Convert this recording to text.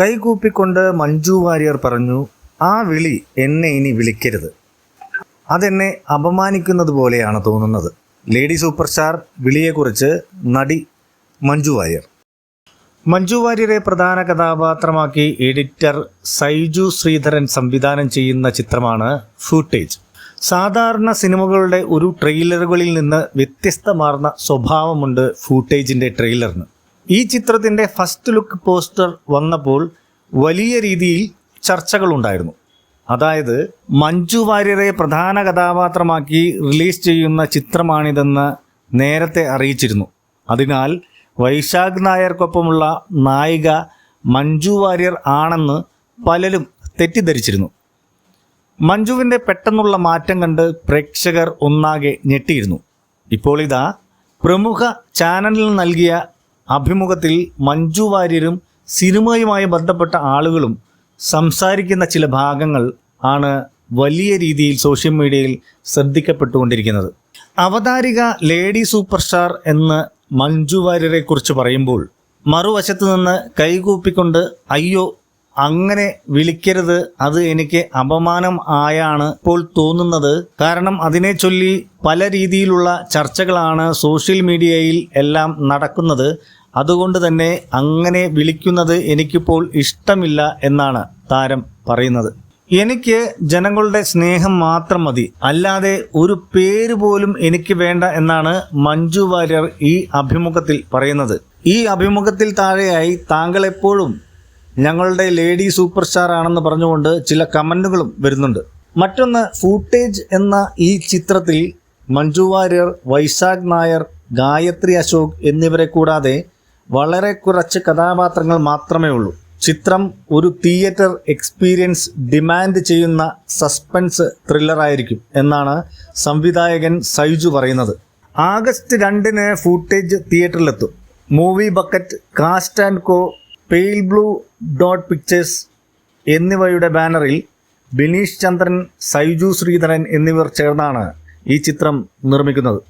കൈകൂപ്പിക്കൊണ്ട് മഞ്ജു വാര്യർ പറഞ്ഞു ആ വിളി എന്നെ ഇനി വിളിക്കരുത്. അതെന്നെ അപമാനിക്കുന്നത് പോലെയാണ് തോന്നുന്നത്. ലേഡി സൂപ്പർ സ്റ്റാർ വിളിയെക്കുറിച്ച് നടി മഞ്ജു വാര്യർ. മഞ്ജു വാര്യരെ പ്രധാന കഥാപാത്രമാക്കി എഡിറ്റർ സൈജു ശ്രീധരൻ സംവിധാനം ചെയ്യുന്ന ചിത്രമാണ് ഫൂട്ടേജ്. സാധാരണ സിനിമകളുടെ ഒരു ട്രെയിലറുകളിൽ നിന്ന് വ്യത്യസ്തമാർന്ന സ്വഭാവമുണ്ട് ഫൂട്ടേജിന്റെ ട്രെയിലറിന്. ഈ ചിത്രത്തിന്റെ ഫസ്റ്റ് ലുക്ക് പോസ്റ്റർ വന്നപ്പോൾ വലിയ രീതിയിൽ ചർച്ചകളുണ്ടായിരുന്നു. അതായത് മഞ്ജു വാര്യരെ പ്രധാന കഥാപാത്രമാക്കി റിലീസ് ചെയ്യുന്ന ചിത്രമാണിതെന്ന് നേരത്തെ അറിയിച്ചിരുന്നു. അതിനാൽ വൈശാഖ് നായർക്കൊപ്പമുള്ള നായിക മഞ്ജു വാര്യർ ആണെന്ന് പലരും തെറ്റിദ്ധരിച്ചിരുന്നു. മഞ്ജുവിന്റെ പെട്ടെന്നുള്ള മാറ്റം കണ്ട് പ്രേക്ഷകർ ഒന്നാകെ ഞെട്ടിയിരുന്നു. ഇപ്പോൾ ഇതാ പ്രമുഖ ചാനലിൽ നൽകിയ അഭിമുഖത്തിൽ മഞ്ജു വാര്യരും സിനിമയുമായി ബന്ധപ്പെട്ട ആളുകളും സംസാരിക്കുന്ന ചില ഭാഗങ്ങൾ ആണ് വലിയ രീതിയിൽ സോഷ്യൽ മീഡിയയിൽ ശ്രദ്ധിക്കപ്പെട്ടുകൊണ്ടിരിക്കുന്നത്. അവതാരിക ലേഡി സൂപ്പർ സ്റ്റാർ എന്ന് മഞ്ജു വാര്യരെ കുറിച്ച് പറയുമ്പോൾ മറുവശത്ത് നിന്ന് കൈകൂപ്പിക്കൊണ്ട് അയ്യോ അങ്ങനെ വിളിക്കരുത്. അത് എനിക്ക് അപമാനം ആയാണ് ഇപ്പോൾ തോന്നുന്നത്. കാരണം അതിനെ ചൊല്ലി പല രീതിയിലുള്ള ചർച്ചകളാണ് സോഷ്യൽ മീഡിയയിൽ എല്ലാം നടക്കുന്നത്. അതുകൊണ്ട് തന്നെ അങ്ങനെ വിളിക്കുന്നത് എനിക്കിപ്പോൾ ഇഷ്ടമില്ല എന്നാണ് താരം പറയുന്നത്. എനിക്ക് ജനങ്ങളുടെ സ്നേഹം മാത്രം മതി. അല്ലാതെ ഒരു പേര് പോലും എനിക്ക് വേണ്ട എന്നാണ് മഞ്ജു വാര്യർ ഈ അഭിമുഖത്തിൽ പറയുന്നത്. ഈ അഭിമുഖത്തിൽ താഴെയായി താങ്കൾ എപ്പോഴും ഞങ്ങളുടെ ലേഡി സൂപ്പർ സ്റ്റാർ ആണെന്ന് പറഞ്ഞുകൊണ്ട് ചില കമന്റുകളും വരുന്നുണ്ട്. മറ്റൊന്ന് ഫൂട്ടേജ് എന്ന ഈ ചിത്രത്തിൽ മഞ്ജു വാര്യർ വൈശാഖ് നായർ ഗായത്രി അശോക് എന്നിവരെ കൂടാതെ വളരെ കുറച്ച് കഥാപാത്രങ്ങൾ മാത്രമേ ഉള്ളൂ. ചിത്രം ഒരു തിയേറ്റർ എക്സ്പീരിയൻസ് ഡിമാൻഡ് ചെയ്യുന്ന സസ്പെൻസ് ത്രില്ലറായിരിക്കും എന്നാണ് സംവിധായകൻ സൈജു പറയുന്നത്. ആഗസ്റ്റ് രണ്ടിന് footage തിയേറ്ററിലെത്തും. Movie Bucket Cast and Co Pale Blue Dot Pictures എന്നിവയുടെ ബാനറിൽ ബിനീഷ് ചന്ദ്രൻ സൈജു ശ്രീധരൻ എന്നിവർ ചേർന്നാണ് ഈ ചിത്രം നിർമ്മിക്കുന്നത്.